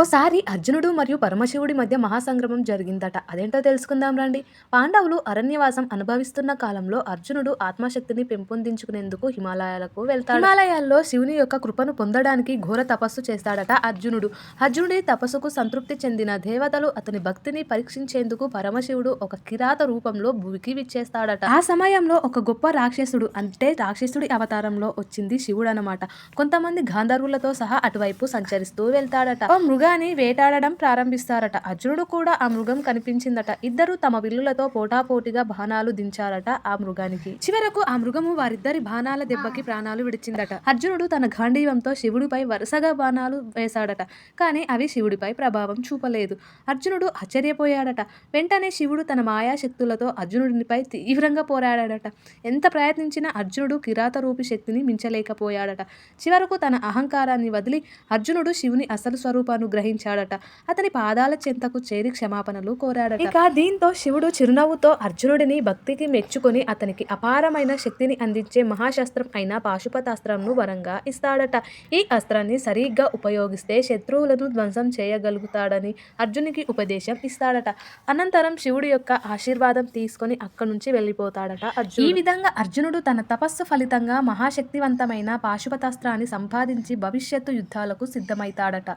ఓసారి అర్జునుడు మరియు పరమశివుడి మధ్య మహాసంగ్రమం జరిగిందట. అదేంటో తెలుసుకుందాం రండి. పాండవులు అరణ్యవాసం అనుభవిస్తున్న కాలంలో అర్జునుడు ఆత్మశక్తిని పెంపొందించుకునేందుకు హిమాలయాలకు వెళ్తాడు. హిమాలయాల్లో శివుని యొక్క కృపను పొందడానికి ఘోర తపస్సు చేస్తాడట అర్జునుడు. అర్జునుడి తపస్సుకు సంతృప్తి చెందిన దేవతలు అతని భక్తిని పరీక్షించేందుకు పరమశివుడు ఒక కిరాత రూపంలో భూమికి విచ్చేస్తాడట. ఆ సమయంలో ఒక గొప్ప రాక్షసుడు అంటే రాక్షసుడి అవతారంలో వచ్చింది శివుడు అనమాట కొంతమంది గాంధర్వులతో సహా అటువైపు సంచరిస్తూ వెళ్తాడట. మృగ మృగాన్ని వేటాడడం ప్రారంభిస్తారట. అర్జునుడు కూడా ఆ మృగం కనిపించిందట. ఇద్దరు తమ విల్లులతో పోటాపోటీగా బాణాలు దించారట ఆ మృగానికి. చివరకు ఆ మృగము వారిద్దరి బాణాల దెబ్బకి ప్రాణాలు విడిచిందట. అర్జునుడు తన గాంధీవంతో శివుడిపై వరుసగా బాణాలు వేశాడట. కానీ అవి శివుడిపై ప్రభావం చూపలేదు. అర్జునుడు ఆశ్చర్యపోయాడట. వెంటనే శివుడు తన మాయాశక్తులతో అర్జునుడినిపై తీవ్రంగా పోరాడాడట. ఎంత ప్రయత్నించినా అర్జునుడు కిరాతరూపి శక్తిని మించలేకపోయాడట. చివరకు తన అహంకారాన్ని వదిలి అర్జునుడు శివుని అసలు స్వరూపాన్ని గ్రహించాడట. అతని పాదాల చెంతకు చేరి క్షమాపణలు కోరాడట. ఇక దీంతో శివుడు చిరునవ్వుతో అర్జునుడిని భక్తికి మెచ్చుకొని అతనికి అపారమైన శక్తిని అందించే మహాశస్త్రం అయిన పాశుపతాస్త్రంను వరంగా ఇస్తాడట. ఈ అస్త్రాన్ని సరిగ్గా ఉపయోగిస్తే శత్రువులను ధ్వంసం చేయగలుగుతాడని అర్జునికి ఉపదేశం ఇస్తాడట. అనంతరం శివుడి యొక్క ఆశీర్వాదం తీసుకొని అక్కడి నుంచి వెళ్ళిపోతాడట అర్జునుడు. ఈ విధంగా అర్జునుడు తన తపస్సు ఫలితంగా మహాశక్తివంతమైన పాశుపతాస్త్రాన్ని సంపాదించి భవిష్యత్తు యుద్ధాలకు సిద్ధమైతాడట.